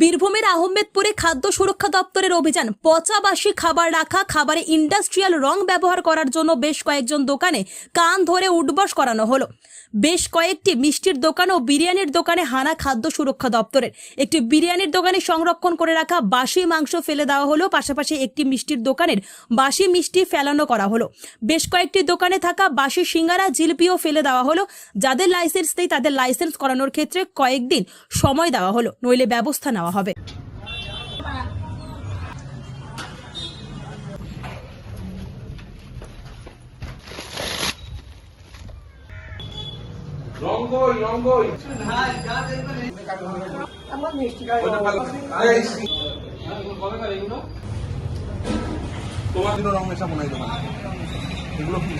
বীরভূমের আহমেদপুরে খাদ্য সুরক্ষা দপ্তরের অভিযান, পচাবাসী খাবার রাখা, খাবারে ইন্ডাস্ট্রিয়াল রং ব্যবহার করার জন্য বেশ কয়েকজন দোকানে কান ধরে উঠবস করানো হলো। বেশ কয়েকটি মিষ্টির দোকান ও বিরিয়ানির দোকানে হানা খাদ্য সুরক্ষা দপ্তরের। একটি বিরিয়ানির দোকানে সংরক্ষণ করে রাখা বাসি মাংস ফেলে দেওয়া হলো, পাশাপাশি একটি মিষ্টির দোকানের বাসি মিষ্টি ফেলানো করা হলো। বেশ কয়েকটি দোকানে থাকা বাসি সিঙ্গারা, জিলিপিও ফেলে দেওয়া হলো। যাদের লাইসেন্স নেই, তাদের লাইসেন্স করানোর ক্ষেত্রে কয়েকদিন সময় দেওয়া হলো, নইলে ব্যবস্থা নেওয়া হবে। রঙ্গই রঙ্গই তোমার জন্য রং মেশা মনে হয় এগুলো কি?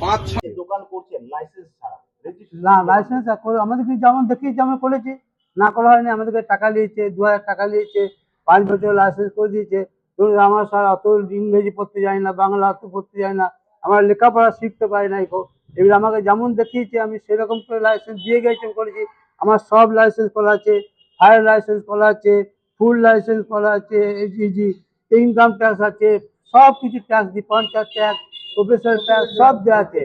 পাঁচ দোকান করছেন লাইসেন্স ছাড়া রেজিস্ট্রেশন না লাইসেন্স করে আমাদেরকে যেমন দেখিয়েছে আমরা করেছি। না করা হয়নি, আমাদেরকে টাকা নিয়েছে দু হাজার টাকা নিয়েছে পাঁচ বছর লাইসেন্স করে দিয়েছে। ধরুন আমার স্যার অত ইংরেজি পড়তে যায় না, বাংলা অত পড়তে যায় না, আমরা লেখাপড়া শিখতে পারি না এগো এবার আমাকে যেমন দেখিয়েছে, আমি সেরকম করে লাইসেন্স দিয়ে গেছি, করেছি। আমার সব লাইসেন্স করা আছে ফায়ার লাইসেন্স করা আছে ফুল লাইসেন্স করা আছে জি ইনকাম ট্যাক্স আছে, সব কিছু ট্যাক্স দিই পঞ্চায়েত ট্যাক্স প্রফেসর ট্যাক্স সব দেওয়া আছে।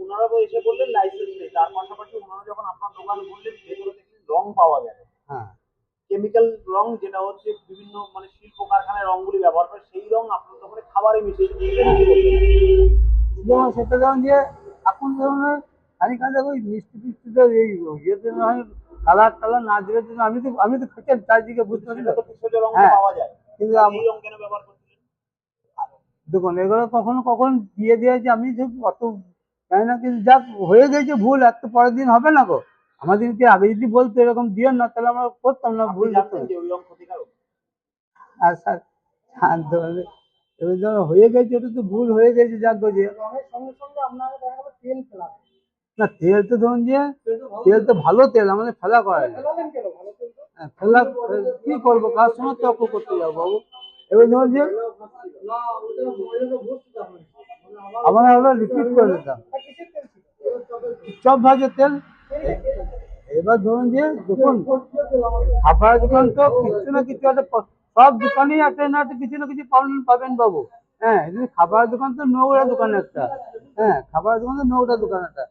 ওনারা এসে বললেন লাইসেন্স নেই। তার পাশাপাশি ওনারা যখন আপনার দোকান বললেন রং পাওয়া গেল হ্যাঁ। কেমিক্যাল রং যেটা হচ্ছে বিভিন্ন মানে শিল্প কারখানায় রংগুলি ব্যবহার করে সেই রং আপনার দোকানে খাবারে বলবেন? যেমন সেটা যেমন যে এখন ধরনের খালি খালি ওই মিষ্টি ফিষ্টিতে এই ইয়েতে নয় কালার টালার না দিলে তো আমি তো আমি তো খেতে চারদিকে বুঝতে পারি না। হ্যাঁ। পাওয়া যায়। কিন্তু আম- রং কেন ব্যবহার করছিলেন? দেখুন এগুলো কখনো কখন দিয়ে দিয়েছে আমি যে অত জানি না কিন্তু যাক হয়ে গেছে ভুল এত পরের দিন হবে না গো। আমাদেরকে আগে যদি বলতো এরকম দিও না তাহলে আমরা করতাম না ভুল আর স্যার শান্ত হবে। এবার যখন হয়ে গেছে ওটা তো ভুল হয়ে গেছে যে। ফেলা না তেল তো ধরুন যে তেল তো ভালো তেল আমাদের ফেলা করা হ্যাঁ, ফেলা কি করব? কার সঙ্গে তর্ক করতে যাব বাবু? এবার ধরুন যে না ওটা মহিলা তো বুঝতে পারবেন আমরা ওটা রিপিট করে দিতাম। তেল ভাজের তেল। এবার ধরুন যে দেখুন খাবার দোকান তো কিছু না কিছু একটা সব দোকানেই একটা না কিছু না কিছু পাবেন পাবেন বাবু। হ্যাঁ খাবার দোকান তো নোংরা দোকান একটা। হ্যাঁ খাবার দোকান তো নোংরা দোকান একটা।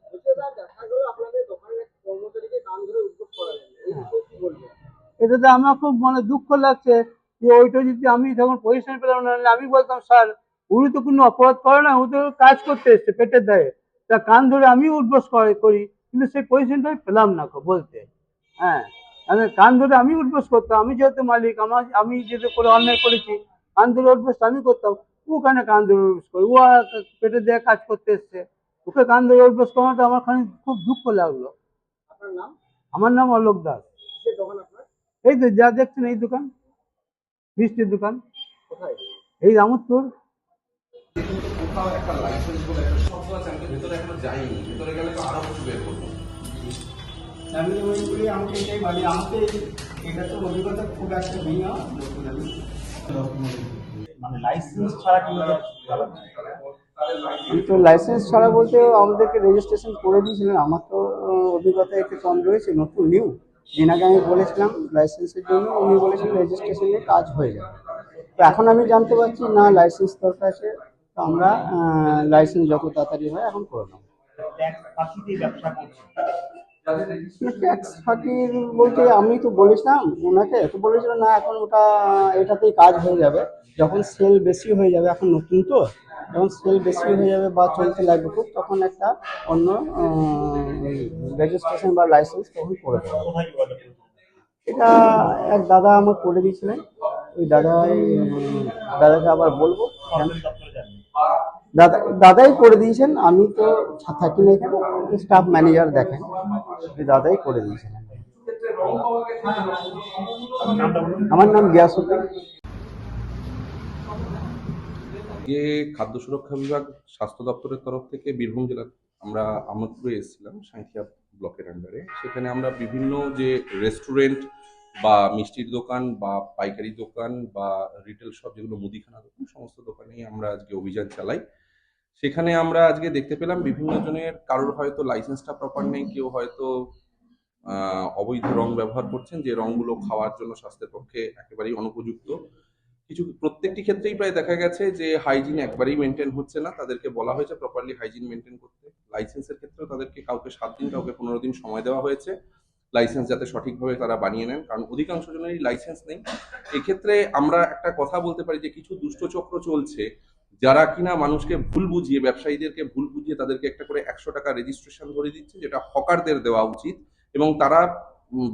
বলবেন এটাতে আমার খুব মানে দুঃখ লাগছে যে ওইটা যদি আমি তখন পজিশন পেলাম না আমি বলতাম, স্যার, উনি তো কোনো অপরাধ করে না, উনি তো কাজ করতে এসছে পেটের দায়ে। তা কান ধরে আমি উঠবস করি। কিন্তু সেই পজিশনটাই পেলাম না বলতে। হ্যাঁ আমি কান ধরে আমি উঠবস করতাম আমি যেহেতু মালিক আমার আমি যেহেতু করে অন্যায় করেছি কান ধরে উঠবস আমি করতাম ও ওখানে কান ধরে উঠবস করি? ও পেটের দিয়ে কাজ করতে এসছে ওকে কান ধরে উঠবস করাটা আমার খানি খুব দুঃখ লাগল। নাম? আমার নাম অলোক দাস। কিসের দোকান আপনার? এই তো যা দেখছেন এই দোকান মিষ্টির দোকান এই রামতপুর কোথাও একটা লাইসেন্স বলে একটা শব্দ আছে আমি তো ভেতরে এখনও যাইনি ভেতরে গেলে তো আরও কিছু বের করব আমি আমাকে এটাই বলি আমাকে এটা তো অভিজ্ঞতা খুব একটা নেই আমার, নতুন আমি। মানে লাইসেন্স ছাড়া কি চালাচ্ছে তো লাইসেন্স ছাড়া বলতে আমাদেরকে রেজিস্ট্রেশন করে দিয়েছিলেন আমার তো অভিজ্ঞতা একটু কম রয়েছে নতুন নিউ দিন আগে আমি বলেছিলাম লাইসেন্সের জন্য উনি বলেছিলেন রেজিস্ট্রেশনে কাজ হয়ে যাবে। তো এখন আমি জানতে পারছি না লাইসেন্স দরকার আছে তো আমরা লাইসেন্স যত তাড়াতাড়ি হয় এখন করে নেব। ব্যবসা করছে। ট্যাক্স ফাঁকির বলতে আমি তো বলেছিলাম ওনাকে তো বলেছিল না এখন ওটা এটাতেই কাজ হয়ে যাবে। যখন সেল বেশি হয়ে যাবে এখন নতুন তো যখন সেল বেশি হয়ে যাবে বা চলতে লাগবে খুব তখন একটা অন্য রেজিস্ট্রেশন বা লাইসেন্স তখন করে দেবে। এটা এক দাদা আমার করে দিয়েছিলেন। ওই দাদাই দাদাকে আবার বলব। দাদা, দাদাই করে দিয়েছেন, আমি তো থাকি না এখানে স্টাফ ম্যানেজার দেখেন দাদাই করে দিয়েছেন। আমার নাম গিয়াসুদ্দিন যে খাদ্য সুরক্ষা বিভাগ, স্বাস্থ্য দপ্তরের তরফ থেকে বীরভূম জেলা আমরা আমোদপুরে এসেছিলাম সাঁথিয়া ব্লকের আন্ডারে সেখানে আমরা বিভিন্ন যে রেস্টুরেন্ট বা মিষ্টির দোকান বা পাইকারি দোকান বা রিটেল শপ যেগুলো মুদিখানা দোকান, সমস্ত দোকানেই আমরা আজকে অভিযান চালাই। সেখানে আমরা আজকে দেখতে পেলাম বিভিন্ন জনের কারোর হয়তো লাইসেন্সটা প্রপার নেই, কেউ হয়তো অবৈধ রং ব্যবহার করছেন, যে রংগুলো খাওয়ার জন্য স্বাস্থ্যের পক্ষে একেবারেই অনুপযুক্ত। কিছু, প্রত্যেকটি ক্ষেত্রেই প্রায় দেখা গেছে যে হাইজিন একবারেই মেনটেন হচ্ছে না। তাদেরকে বলা হয়েছে প্রপারলি হাইজিন মেনটেন করতে। লাইসেন্সের ক্ষেত্রেও তাদেরকে কাউকে সাত দিন, কাউকে পনেরো দিন সময় দেওয়া হয়েছে। লাইসেন্স যাতে সঠিকভাবে তারা বানিয়ে নেন, কারণ অধিকাংশ জনেরই লাইসেন্স নেই। এক্ষেত্রে আমরা একটা কথা বলতে পারি যে কিছু দুষ্টচক্র চলছে যারা কিনা মানুষকে ভুল বুঝিয়ে, ব্যবসায়ীদেরকে ভুল বুঝিয়ে তাদেরকে একটা করে একশো টাকা রেজিস্ট্রেশন ধরে দিচ্ছে, যেটা হকারদের দেওয়া উচিত এবং তারা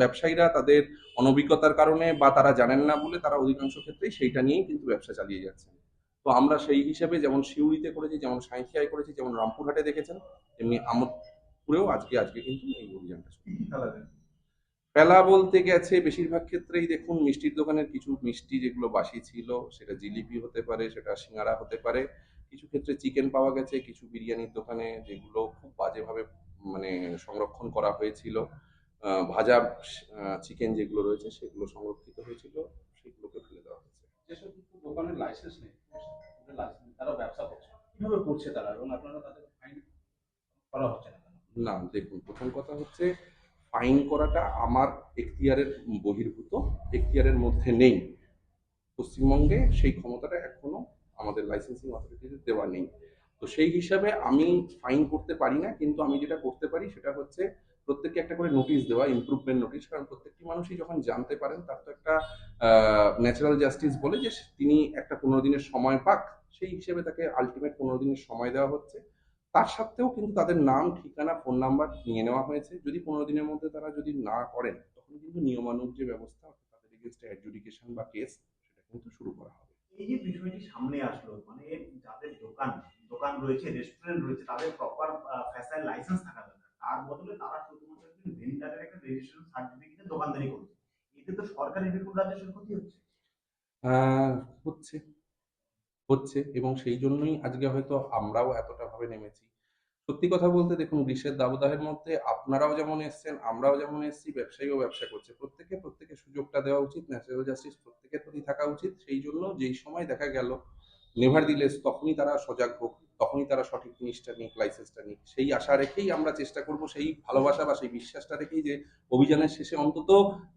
ব্যবসায়ীরা তাদের অনভিজ্ঞতার কারণে বা তারা জানেন না বলে তারা অধিকাংশ ক্ষেত্রেই সেইটা নিয়েই কিন্তু ব্যবসা চালিয়ে যাচ্ছেন। তো আমরা সেই হিসেবে যেমন শিউরিতে করেছি, যেমন সাঁইথিয়ায় করেছি, যেমন রামপুরহাটে দেখেছেন, তেমনি আমোদপুরেও আজকে আজকে কিন্তু এই অভিযানটা ফেলা বলতে গেছে বেশিরভাগ ক্ষেত্রেই দেখুন মিষ্টির দোকানের কিছু মিষ্টি যেগুলো বাসি ছিল সেটা জিলিপি হতে পারে সেটা সিঙ্গারা হতে পারে। কিছু ক্ষেত্রে চিকেন পাওয়া গেছে কিছু বিরিয়ানির দোকানে যেগুলো খুব বাজেভাবে মানে সংরক্ষণ করা হয়েছিল। ভাজা চিকেন যেগুলো রয়েছে সেগুলো সংরক্ষিত হয়েছিল সেগুলোকে ফেলে দেওয়া হয়েছে। যেসব দোকানের লাইসেন্স নেই লাইসেন্স তারা ব্যবসা করছে। কীভাবে করছে তারা? এবং আপনারা তাদের ফাইন করা হচ্ছে না দেখুন প্রথম কথা হচ্ছে ফাইন করাটা আমার এখতিয়ারের বহির্ভূত, এখতিয়ারের মধ্যে নেই। পশ্চিমবঙ্গে সেই ক্ষমতাটা এখনও আমাদের লাইসেন্সিং অথরিটিতে দেওয়া নেই। তো সেই হিসাবে আমি ফাইন করতে পারি না, কিন্তু আমি যেটা করতে পারি সেটা হচ্ছে প্রত্যেককে একটা করে নোটিশ দেওয়া ইমপ্রুভমেন্ট নোটিশ কারণ প্রত্যেকটি মানুষই যখন জানতে পারেন তার তো একটা ন্যাচারাল জাস্টিস বলে যে তিনি একটা পনেরো দিনের সময় পাক, সেই হিসেবে তাকে আলটিমেট পনেরো দিনের সময় দেওয়া হচ্ছে। তার সত্ত্বেও কিন্তু তাদের নাম ঠিকানা ফোন নাম্বার নিয়ে নেওয়া হয়েছে। যদি পনেরো দিনের মধ্যে তারা যদি না করেন তখন কিন্তু নিয়মানুগ যে ব্যবস্থা তাদের এগেনস্টে অ্যাডজুডিকেশন বা কেস সেটা কিন্তু শুরু করা হবে। এই যে বিষয়টি সামনে আসলো মানে যাদের দোকান দোকান রয়েছে রেস্টুরেন্ট রয়েছে তাদের প্রপার ফ্যাসাইল লাইসেন্স থাকা দরকার। তার বদলে তারা শুধুমাত্র একজন ভেন্ডারের একটা রেজিস্ট্রেশন সার্টিফিকেটে দোকানদারি করছে। এতে তো সরকারি বিপুল রাজস্বের ক্ষতি হচ্ছে? হচ্ছে। হচ্ছে এবং সেই জন্যই আজকে হয়তো আমরাও এতটা ভাবে নেমেছি। সত্যি কথা বলতে দেখুন, গ্রীষ্মের দাবদাহের মধ্যে আপনারাও যেমন এসছেন, আমরাও যেমন এসছি, ব্যবসায়ীও ব্যবসা করছে। প্রত্যেকে প্রত্যেকে সুযোগটা দেওয়া উচিত, ন্যাচারাল জাস্টিস প্রত্যেকের প্রতি থাকা উচিত। সেই জন্য যেই সময় দেখা গেল, নেভার দিলেস তখনই তারা সজাগ হোক। তখনই তারা সঠিক জিনিসটা নিক লাইসেন্সটা নিক। সেই আশা রেখেই আমরা চেষ্টা করব, সেই ভালোবাসা বা সেই বিশ্বাসটা রেখেই যে অভিযানের শেষে অন্তত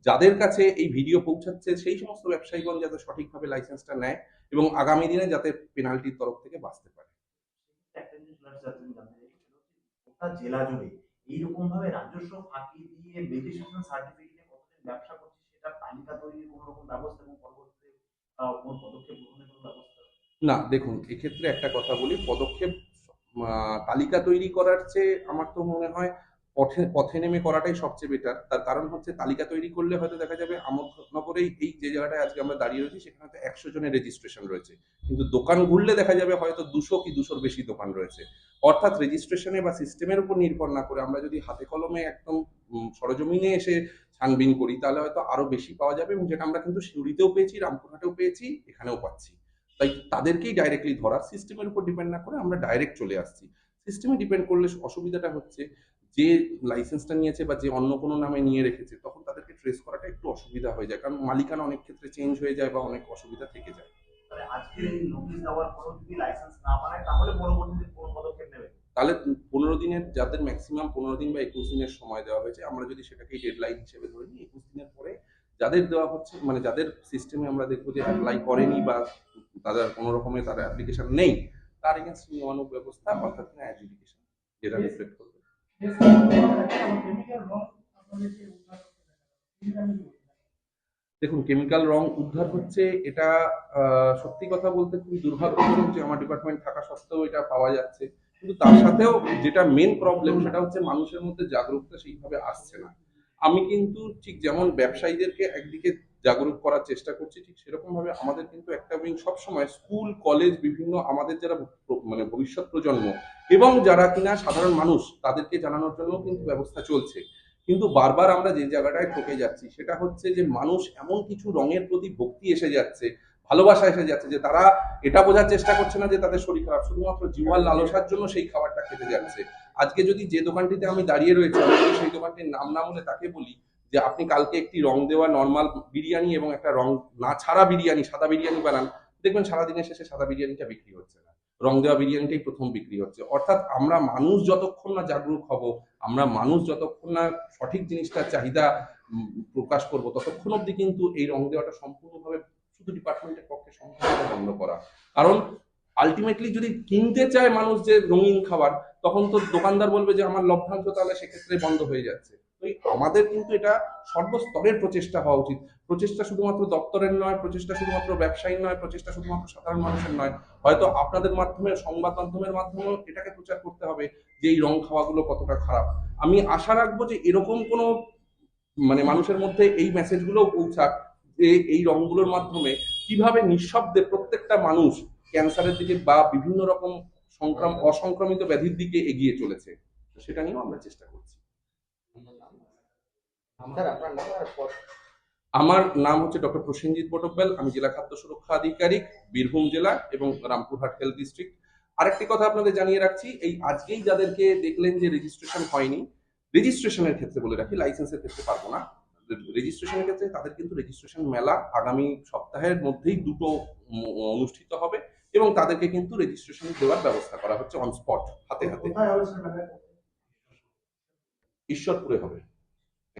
যাদের কাছে এই ভিডিও পৌঁছাচ্ছে, সেই সমস্ত ব্যবসায়ীগণ যাতে সঠিকভাবে লাইসেন্সটা নেয় এবং আগামী দিনে যাতে পেনাল্টির তরফ থেকে বাঁচতে পারে। জেলা জুড়ে এইরকম ভাবে রাজস্ব ফাঁকি দিয়ে রেজিস্ট্রেশন সার্টিফিকেটে কতদিন ব্যবসা করছে সেটা তালিকা তৈরির কোনো রকম ব্যবস্থা এবং পরবর্তীতে কোনো পদক্ষেপ গ্রহণের কোনো ব্যবস্থা না, দেখুন, এক্ষেত্রে একটা কথা বলি, পদক্ষেপ তালিকা তৈরি করার চেয়ে আমার তো মনে হয় পথে পথে নেমে করাটাই সবচেয়ে বেটার তার কারণ হচ্ছে তালিকা তৈরি করলে হয়তো দেখা যাবে আমোদনগরেই এই যে জায়গাটায় আজকে আমরা দাঁড়িয়ে রয়েছি, সেখানে হয়তো একশো জনের রেজিস্ট্রেশন রয়েছে। কিন্তু দোকান ঘুরলে দেখা যাবে হয়তো দুশো কি দুশোর বেশি দোকান রয়েছে। অর্থাৎ রেজিস্ট্রেশনে বা সিস্টেমের উপর নির্ভর না করে আমরা যদি হাতে কলমে একদম সরজমিনে এসে ছানবিন করি, তাহলে হয়তো আরও বেশি পাওয়া যাবে এবং যেটা আমরা কিন্তু সিউড়িতেও পেয়েছি, রামপুরহাটেও পেয়েছি, এখানেও পাচ্ছি। তাই তাদেরকেই ডাইরেক্টলি ধরা সিস্টেমের উপর ডিপেন্ড না করে আমরা ডাইরেক্ট চলে আসছি। সিস্টেমে ডিপেন্ড করলে অসুবিধাটা হচ্ছে যে লাইসেন্সটা নিয়েছে বা যে অন্য কোনো নামে নিয়ে রেখেছে তখন তাদেরকে ট্রেস করাটা একটু অসুবিধা হয়ে যায়। কারণ মালিকানা অনেক ক্ষেত্রে চেঞ্জ হয়ে যায় বা অনেক অসুবিধা থেকে যায়। তাহলে পনেরো দিনের যাদের ম্যাক্সিমাম পনেরো দিন বা একুশ দিনের সময় দেওয়া হয়েছে আমরা যদি সেটাকে ডেডলাইন হিসেবে ধরে নিই একুশ দিনের পরে যাদের দেওয়া হচ্ছে মানে যাদের সিস্টেমে আমরা দেখব যে অ্যাপ্লাই করেনি বা তাদের কোনো রকমের তার অ্যাপ্লিকেশন নেই তার এগেনস্ট নিয়মানুগ ব্যবস্থা অর্থাৎ অ্যাডজুডিকেশন যেটা রিফ্লেক্ট করবে। দেখুন কেমিক্যাল রং উদ্ধার হচ্ছে এটা আহ, সত্যি কথা বলতে খুবই দুর্ভাগ্যজনক যে আমার ডিপার্টমেন্ট থাকা সত্ত্বেও এটা পাওয়া যাচ্ছে। কিন্তু তার সাথেও যেটা মেন প্রবলেম সেটা হচ্ছে মানুষের মধ্যে জাগরুকতা সেইভাবে আসছে না। আমি কিন্তু ঠিক যেমন ব্যবসায়ীদেরকে একদিকে জাগরুক করার চেষ্টা করছি, ঠিক সেরকম ভাবে আমাদের কিন্তু একটা উইং সবসময় স্কুল, কলেজ, বিভিন্ন আমাদের যারা মানে ভবিষ্যৎ প্রজন্ম এবং যারা কিনা সাধারণ মানুষ, তাদেরকে জানানোর জন্য কিন্তু ব্যবস্থা চলছে। কিন্তু বারবার আমরা যে জায়গাটায় ঠকে যাচ্ছি, সেটা হচ্ছে যে মানুষ এমন কিছু রঙের প্রতি ভক্তি এসে যাচ্ছে, ভালোবাসা এসে যাচ্ছে যে তারা এটা বোঝার চেষ্টা করছে না যে তাদের শরীর খারাপ। শুধুমাত্র জিওয়ার লালসার জন্য সেই খাবারটা খেতে যাচ্ছে। আজকে যদি যে দোকানটিতে আমি দাঁড়িয়ে রয়েছি, আমি সেই দোকানটির নাম না বলে তাকে বলি যে আপনি কালকে একটি রং দেওয়া নর্মাল বিরিয়ানি এবং একটা রং না ছাড়া বিরিয়ানি, সাদা বিরিয়ানি বানান, দেখবেন সারাদিনের শেষে সাদা বিরিয়ানিটা বিক্রি হচ্ছে না। রং দেওয়া বিরিয়ানিটাই প্রথম বিক্রি হচ্ছে। অর্থাৎ আমরা মানুষ যতক্ষণ না জাগরুক হব, আমরা মানুষ যতক্ষণ না সঠিক জিনিসটার চাহিদা প্রকাশ করব, ততক্ষণ অবধি কিন্তু এই রং দেওয়াটা সম্পূর্ণভাবে শুধু ডিপার্টমেন্টের পক্ষে সম্পূর্ণ বন্ধ করা। কারণ আলটিমেটলি যদি কিনতে চায় মানুষ যে রঙিন খাবার তখন তো দোকানদার বলবে যে আমার লভ্যাংশ তাহলে সেক্ষেত্রে বন্ধ হয়ে যাচ্ছে। তো আমাদের কিন্তু এটা সর্বস্তরের প্রচেষ্টা হওয়া উচিত। প্রচেষ্টা শুধুমাত্র দপ্তরের নয়, প্রচেষ্টা শুধুমাত্র ব্যবসায়ীর নয়, প্রচেষ্টা শুধুমাত্র সাধারণ মানুষের নয়। হয়তো আপনাদের মাধ্যমে, সংবাদ মাধ্যমের মাধ্যমেও এটাকে প্রচার করতে হবে যে এই রং খাওয়াগুলো কতটা খারাপ। আমি আশা রাখব যে এরকম কোনো মানে মানুষের মধ্যে এই মেসেজগুলো পৌঁছাক যে এই রংগুলোর মাধ্যমে কীভাবে নিঃশব্দে প্রত্যেকটা মানুষ ক্যান্সারের দিকে বা বিভিন্ন রকম সংক্রাম অসংক্রামিত ব্যাধির দিকে এগিয়ে চলেছে। সেটা নিয়েও আমরা চেষ্টা করছি। আমার নাম হচ্ছে ডক্টর প্রসেনজিৎ বটব্যাল। আমি জেলা খাদ্য সুরক্ষা আধিকারিক বীরভূম জেলা এবং রামপুরহাট হেলথ ডিস্ট্রিক্ট। আরেকটি কথা আপনাদের জানিয়ে রাখছি এই আজকেই যাদেরকে দেখলেন যে রেজিস্ট্রেশন হয়নি রেজিস্ট্রেশনের ক্ষেত্রে বলে রাখি লাইসেন্সের ক্ষেত্রে পারব না। রেজিস্ট্রেশনের ক্ষেত্রে তাদের কিন্তু রেজিস্ট্রেশন মেলা আগামী সপ্তাহের মধ্যেই দুটো অনুষ্ঠিত হবে। এবং তাদেরকে কিন্তু রেজিস্ট্রেশন দেওয়ার ব্যবস্থা করা হচ্ছে অন স্পট হাতে হাতে। ঈশ্বরপুরে হবে।